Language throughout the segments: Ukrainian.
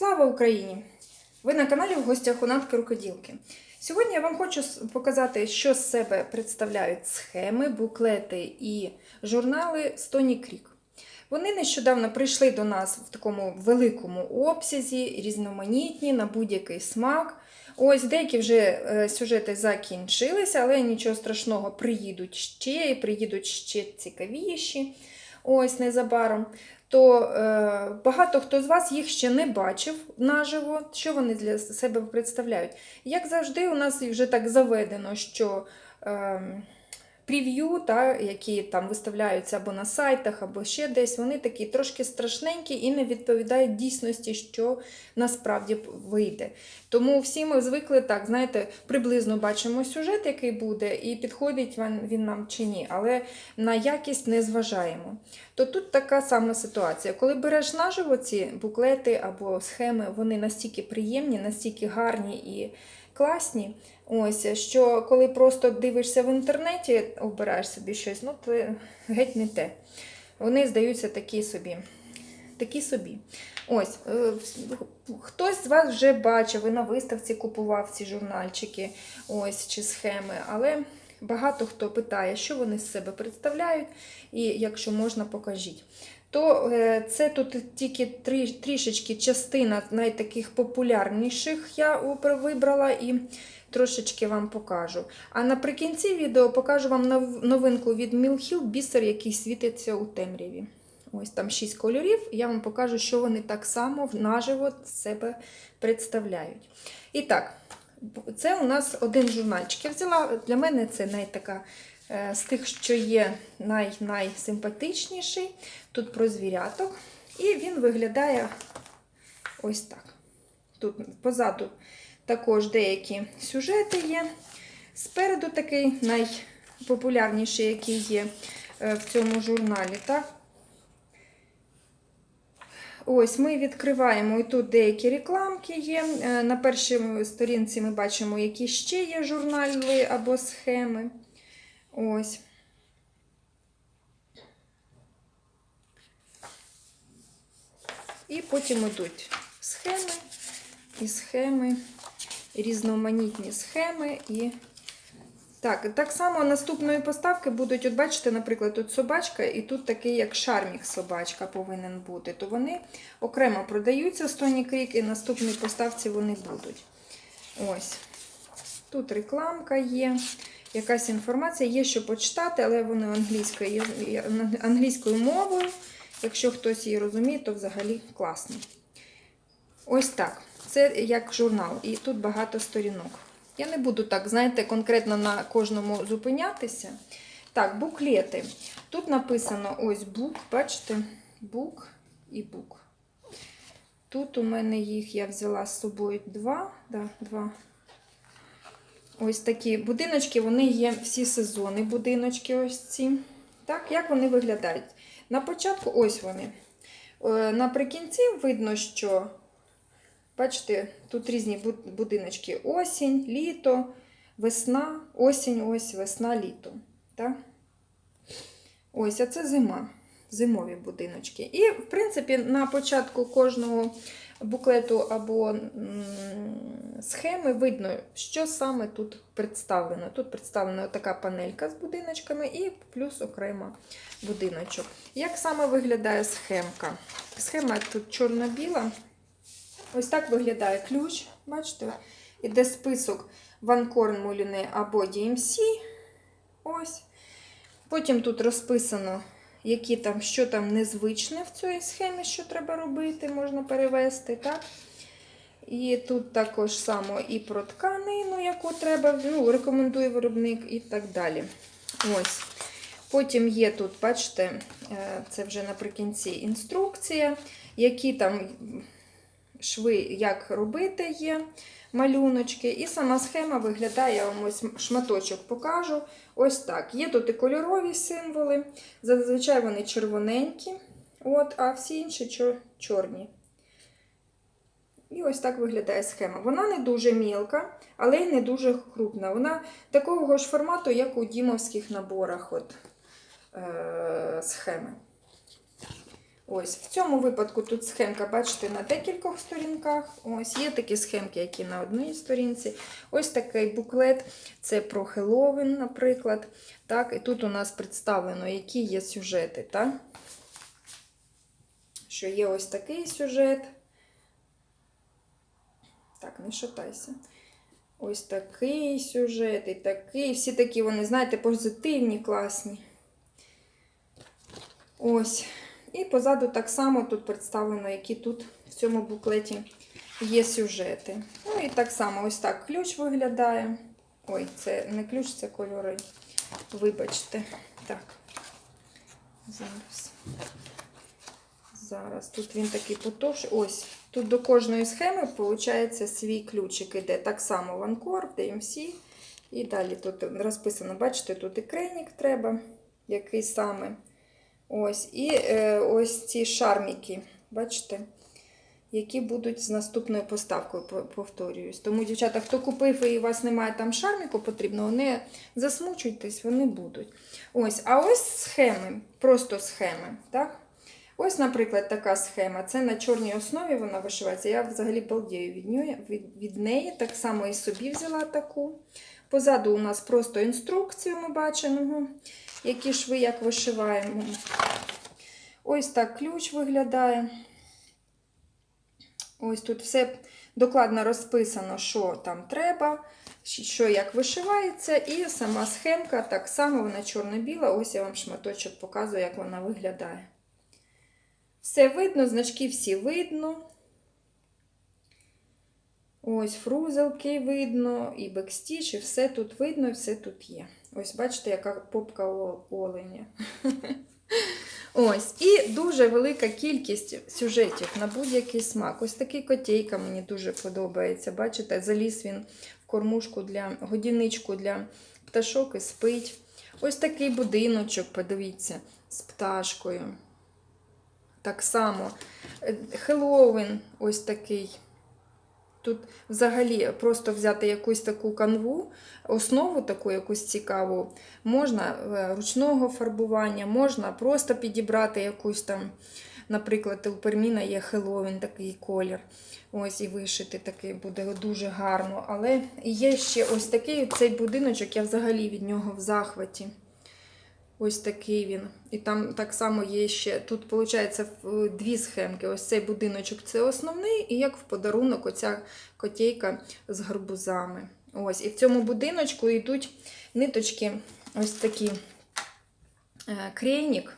Слава Україні! Ви на каналі в гостях у Натки Рукоділки. Сьогодні я вам хочу показати, що з себе представляють схеми, буклети і журнали Стоні Крік. Вони нещодавно прийшли до нас в такому великому обсязі, різноманітні на будь-який смак. Ось деякі вже е, сюжети закінчилися, але нічого страшного, приїдуть ще і приїдуть ще цікавіші. Ось незабаром то е, багато хто з вас їх ще не бачив наживо, що вони для себе представляють. Як завжди, у нас вже так заведено, що е, прев'ю, та, які там виставляються або на сайтах, або ще десь, вони такі трошки страшненькі і не відповідають дійсності, що насправді вийде. Тому всі ми звикли так, знаєте, приблизно бачимо сюжет, який буде, і підходить він, він нам чи ні, але на якість не зважаємо то тут така сама ситуація. Коли береш наживо ці буклети або схеми, вони настільки приємні, настільки гарні і класні. Ось, що коли просто дивишся в інтернеті, обираєш собі щось, ну то геть не те. Вони здаються такі собі. Такі собі. Ось, е, хтось з вас вже бачив і на виставці купував ці журнальчики, ось чи схеми, але багато хто питає, що вони з себе представляють, і якщо можна, покажіть. То е, це тут тільки трі, трішечки частина найтаких популярніших я вибрала і трошечки вам покажу. А наприкінці відео покажу вам новинку від Мілхіл бісер, який світиться у темряві. Ось там 6 кольорів. Я вам покажу, що вони так само наживо себе представляють. І так, це у нас один журнальчик. Я взяла для мене це найтака з тих, що є най, найсимпатичніший. Тут про звіряток. І він виглядає ось так. Тут позаду також деякі сюжети є. Спереду такий найпопулярніший, який є е, в цьому журналі. Так? Ось ми відкриваємо і тут деякі рекламки є. Е, На першій сторінці ми бачимо, які ще є журнали або схеми. Ось. І потім йдуть схеми і схеми, різноманітні схеми і. Так, так само наступної поставки будуть, от бачите, наприклад, тут собачка, і тут такий, як шармік собачка повинен бути. То вони окремо продаються Стоні Крік, і наступній поставці вони будуть. Ось. Тут рекламка є, якась інформація, є що почитати, але вони англійською, англійською мовою. Якщо хтось її розуміє, то взагалі класно. Ось так. Це як журнал, і тут багато сторінок. Я не буду так, знаєте, конкретно на кожному зупинятися. Так, буклети. Тут написано ось бук, бачите, бук і бук. Тут у мене їх я взяла з собою два. Да, два. Ось такі будиночки, вони є всі сезони, будиночки ось ці. Так, як вони виглядають? На початку, ось вони. Е, Наприкінці видно, що Бачите, тут різні будиночки. Осінь, літо, весна, осінь, ось, весна, літо. Так? Ось, а це зима. Зимові будиночки. І, в принципі, на початку кожного буклету або схеми видно, що саме тут представлено. Тут представлена така панелька з будиночками і плюс окремо будиночок. Як саме виглядає схемка? Схема тут чорно-біла. Ось так виглядає ключ. Бачите? Іде список Ванкорн Муліне або DMC. Ось. Потім тут розписано, які там, що там незвичне в цій схемі, що треба робити, можна перевести. так? І тут також само і про тканину, яку треба, ну, рекомендує виробник, і так далі. Ось. Потім є тут, бачите, е, це вже наприкінці інструкція, які там шви, як робити є малюночки. І сама схема виглядає, я вам ось шматочок покажу. Ось так. Є тут і кольорові символи. Зазвичай вони червоненькі, от, а всі інші чорні. І ось так виглядає схема. Вона не дуже мілка, але й не дуже крупна. Вона такого ж формату, як у дімовських наборах от, е- схеми. Ось, в цьому випадку тут схемка, бачите, на декількох сторінках. Ось, є такі схемки, які на одній сторінці. Ось такий буклет, це про Хеллоуін, наприклад. Так, і тут у нас представлено, які є сюжети. Так? Що є ось такий сюжет. Так, не шатайся. Ось такий сюжет і такий. Всі такі, вони, знаєте, позитивні, класні. Ось. І позаду так само тут представлено, які тут в цьому буклеті є сюжети. Ну і так само ось так ключ виглядає. Ой, це не ключ, це кольори. Вибачте. Так. Зараз. Зараз. Тут він такий потовший. Ось. Тут до кожної схеми, виходить, свій ключик іде. Так само Ванкор, DMC. І далі тут розписано, бачите, тут і крейнік треба, який саме. Ось, і е, ось ці шарміки, бачите, які будуть з наступною поставкою, повторююсь. Тому, дівчата, хто купив і у вас немає там шарміку потрібного, не засмучуйтесь, вони будуть. Ось, а ось схеми, просто схеми. так? Ось, наприклад, така схема. Це на чорній основі вона вишивається. Я взагалі балдію від неї, від, від неї. Так само і собі взяла таку. Позаду у нас просто інструкцію ми бачимо, які шви як вишиваємо. Ось так ключ виглядає. Ось тут все докладно розписано, що там треба, що як вишивається, і сама схемка так само, вона чорно-біла. Ось я вам шматочок показую, як вона виглядає. Все видно, значки всі видно. Ось фрузелки видно, і бекстіч, і все тут видно, і все тут є. Ось бачите, яка попка о- оленя. Ось, і дуже велика кількість сюжетів на будь-який смак. Ось такий котейка мені дуже подобається. Бачите, заліз він в кормушку для годівничку для пташок і спить. Ось такий будиночок, подивіться, з пташкою. Так само. Е, Хеллоуін ось такий. Тут взагалі просто взяти якусь таку канву, основу таку якусь цікаву, можна е, ручного фарбування, можна просто підібрати якусь там, наприклад, у Перміна є Хеллоуін, такий колір. Ось і вишити такий буде дуже гарно. Але є ще ось такий цей будиночок, я взагалі від нього в захваті. Ось такий він. І там так само є ще. Тут, виходить, дві схемки. Ось цей будиночок це основний, і як в подарунок, оця котейка з гарбузами. Ось. І в цьому будиночку йдуть ниточки, ось такі е, крейнік.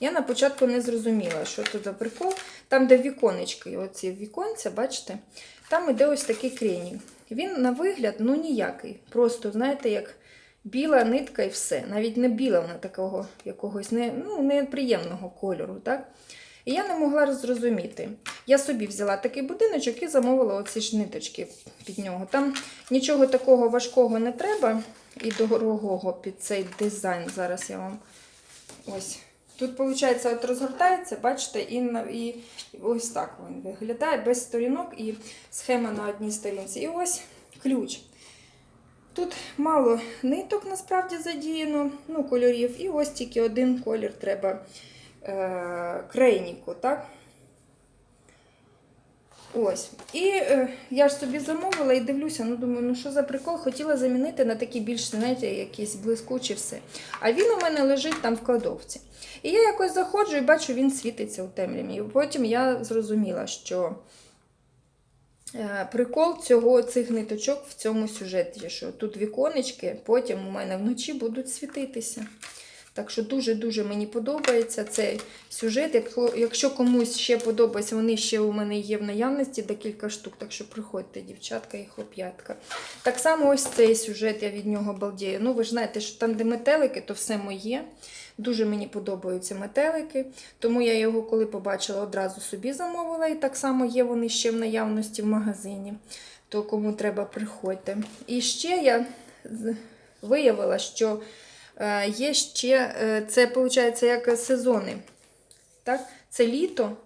Я на початку не зрозуміла, що тут за прикол. Там, де віконечки, оці віконця, бачите, там іде ось такий крейнік. Він на вигляд ну ніякий. Просто, знаєте, як біла нитка і все. Навіть не біла вона такого якогось не, ну, неприємного кольору. Так? І я не могла зрозуміти. Я собі взяла такий будиночок і замовила оці ж ниточки під нього. Там нічого такого важкого не треба і дорогого під цей дизайн. Зараз я вам ось. Тут, виходить, от розгортається, бачите, і, і ось так він виглядає без сторінок і схема на одній сторінці. І ось ключ. Тут мало ниток насправді задіяно, ну, кольорів, і ось тільки один колір треба е, крейніку, так? Ось. І е, я ж собі замовила і дивлюся, ну думаю, ну що за прикол, хотіла замінити на такі більш, знаєте, якісь блискучі все. А він у мене лежить там в кладовці. І я якось заходжу і бачу, він світиться у темряві. І потім я зрозуміла, що прикол цього, цих ниточок в цьому сюжеті, що тут віконечки, потім у мене вночі будуть світитися. Так що дуже-дуже мені подобається цей сюжет. Якщо- комусь ще подобається, вони ще у мене є в наявності декілька штук. Так що приходьте, дівчатка і хлоп'ятка. Так само ось цей сюжет, я від нього балдію. Ну, ви ж знаєте, що там, де метелики, то все моє. Дуже мені подобаються метелики. Тому я його, коли побачила, одразу собі замовила. І так само є вони ще в наявності в магазині. То кому треба, приходьте. І ще я виявила, що Є ще, е, це виходить як сезони. Так? Це літо.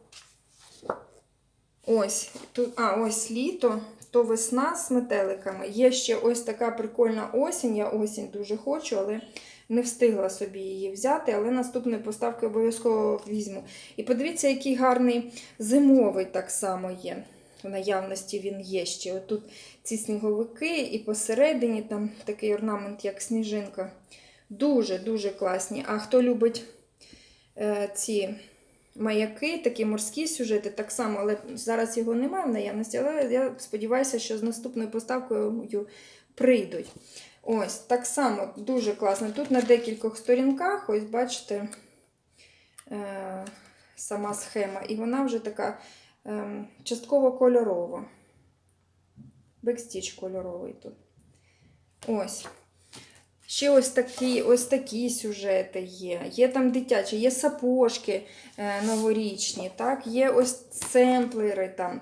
Ось, тут, а, ось літо, то весна з метеликами. Є ще ось така прикольна осінь. Я осінь дуже хочу, але не встигла собі її взяти, але наступної поставки обов'язково візьму. І подивіться, який гарний зимовий так само є. В наявності він є ще. Отут ці сніговики, і посередині там такий орнамент, як сніжинка. Дуже-дуже класні. А хто любить е, ці маяки, такі морські сюжети, так само, але зараз його немає в наявності, але я сподіваюся, що з наступною поставкою прийдуть. Ось, так само дуже класно. Тут на декількох сторінках, ось бачите, е, сама схема, і вона вже така е, частково кольорова. Бекстіч кольоровий тут. Ось. Ще ось такі, ось такі сюжети є. Є там дитячі, є сапожки е, новорічні, так? є ось семплери там.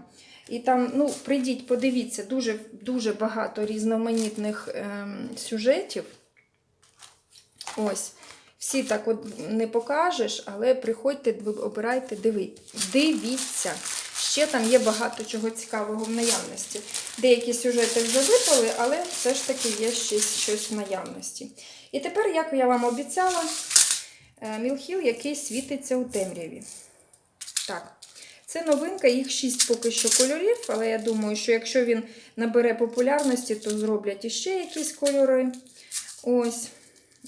І там, ну, прийдіть, подивіться, дуже, дуже багато різноманітних ем, сюжетів. Ось. Всі так от не покажеш, але приходьте, обирайте, дивіться. Ще там є багато чого цікавого в наявності. Деякі сюжети вже випали, але все ж таки є ще щось в наявності. І тепер, як я вам обіцяла, е, Мілхіл, який світиться у темряві. Так, це новинка, їх 6 поки що кольорів, але я думаю, що якщо він набере популярності, то зроблять іще якісь кольори. Ось.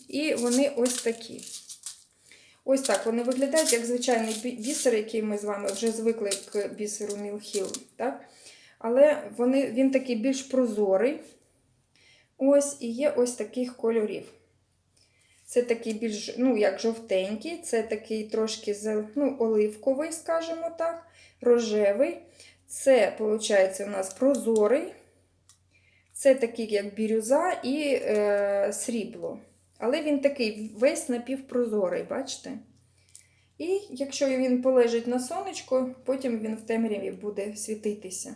І вони ось такі. Ось так вони виглядають, як звичайний бісер, який ми з вами вже звикли к бісеру Мілхіл. Так? Але вони, він такий більш прозорий. Ось, і є ось таких кольорів. Це такий більш, ну, як жовтенький, це такий трошки ну, оливковий, скажімо так, рожевий. Це, виходить, у нас прозорий. Це такий, як бірюза і е, срібло. Але він такий весь напівпрозорий, бачите? І якщо він полежить на сонечко, потім він в темряві буде світитися.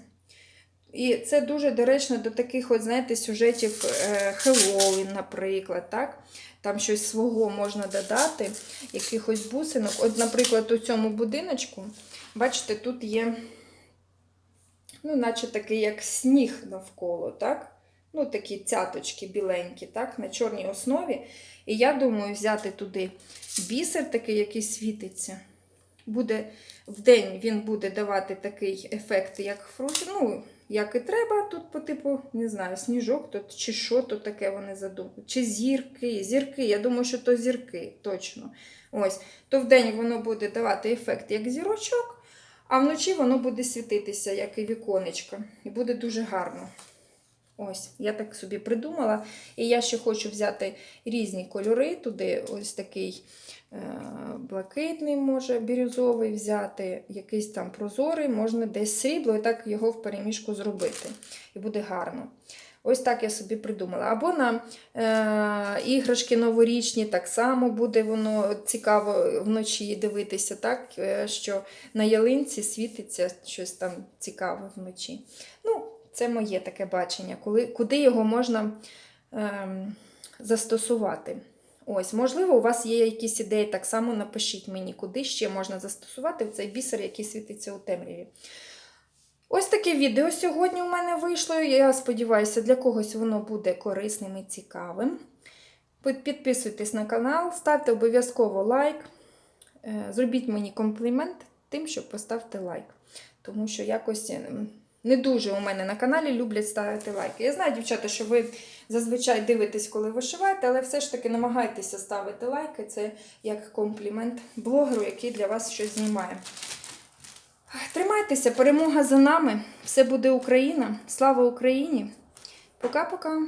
І це дуже доречно до таких, от, знаєте, сюжетів е, Хеллоуін, наприклад. так? Там щось свого можна додати, якихось бусинок. От, наприклад, у цьому будиночку, бачите, тут є, ну, наче такий, як сніг навколо, так? Ну, такі цяточки біленькі, так, на чорній основі. І я думаю, взяти туди бісер, такий, який світиться. Буде в день він буде давати такий ефект, як фрукт, ну, як і треба. Тут по типу, не знаю, сніжок тут, чи що то таке вони задумали. Чи зірки. Зірки. Я думаю, що то зірки, точно. Ось. То в день воно буде давати ефект як зірочок, а вночі воно буде світитися, як і віконечко. І буде дуже гарно. Ось, я так собі придумала. І я ще хочу взяти різні кольори. Туди ось такий е, блакитний, може, бірюзовий взяти, якийсь там прозорий, можна десь срібло, і так його в переміжку зробити. І буде гарно. Ось так я собі придумала. Або на е, іграшки новорічні, так само буде воно цікаво вночі дивитися, так? е, що на ялинці світиться щось там цікаве вночі. Ну, це моє таке бачення, коли, куди його можна ем, застосувати. Ось, можливо, у вас є якісь ідеї, так само напишіть мені, куди ще можна застосувати цей бісер, який світиться у темряві. Ось таке відео сьогодні у мене вийшло. Я сподіваюся, для когось воно буде корисним і цікавим. Підписуйтесь на канал, ставте обов'язково лайк. Е, Зробіть мені комплімент тим, що поставте лайк. Тому що якось ем, не дуже у мене на каналі люблять ставити лайки. Я знаю, дівчата, що ви зазвичай дивитесь, коли вишиваєте, але все ж таки намагайтеся ставити лайки. Це як комплімент блогеру, який для вас щось знімає. Тримайтеся, перемога за нами. Все буде Україна. Слава Україні! Пока-пока!